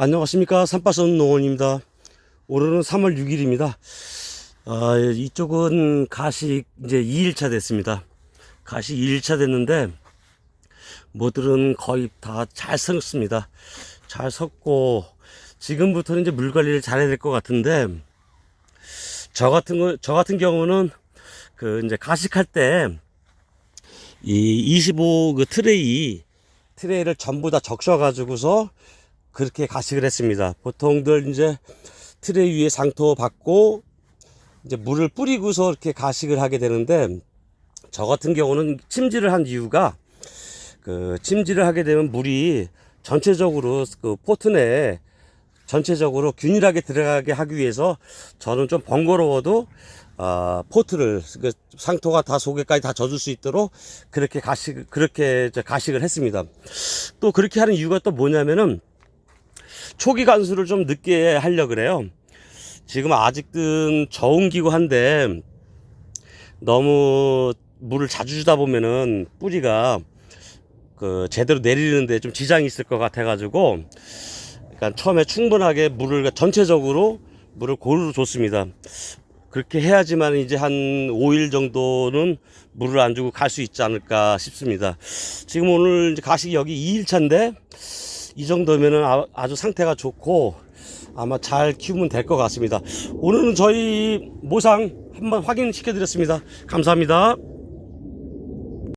안녕하십니까. 산바선 농원입니다. 오늘은 3월 6일입니다. 아, 이쪽은 가시 이제 2일차 됐습니다. 가시 2일차 됐는데 모들은 거의 다 잘 섰습니다. 잘 섰고 지금부터는 이제 물 관리를 잘해야 될 것 같은데 저 같은 거, 저 같은 경우는 그 이제 가식할 때 이 25 그 트레이 트레이를 전부 다 적셔 가지고서 그렇게 가식을 했습니다. 보통들 이제 트레이 위에 상토 받고 이제 물을 뿌리고서 이렇게 가식을 하게 되는데 저 같은 경우는 침지를 한 이유가 그 침지를 하게 되면 물이 전체적으로 그 포트 내에 전체적으로 균일하게 들어가게 하기 위해서 저는 좀 번거로워도 아, 포트를 그 상토가 다 속에까지 다 젖을 수 있도록 그렇게 가식 그렇게 가식을 했습니다. 또 그렇게 하는 이유가 또 뭐냐면은 초기 간수를 좀 늦게 하려 그래요. 지금 아직은 저온기고 한데 너무 물을 자주 주다 보면은 뿌리가 그 제대로 내리는데 좀 지장이 있을 것 같아 가지고 그러니까 처음에 충분하게 물을 전체적으로 물을 고루 줬습니다. 그렇게 해야지만 이제 한 5일 정도는 물을 안 주고 갈 수 있지 않을까 싶습니다. 지금 오늘 이제 가식이 여기 2일차인데 이 정도면은 아- 아주 상태가 좋고 아마 잘 키우면 될 것 같습니다. 오늘은 저희 모상 한번 확인시켜 드렸습니다. 감사합니다.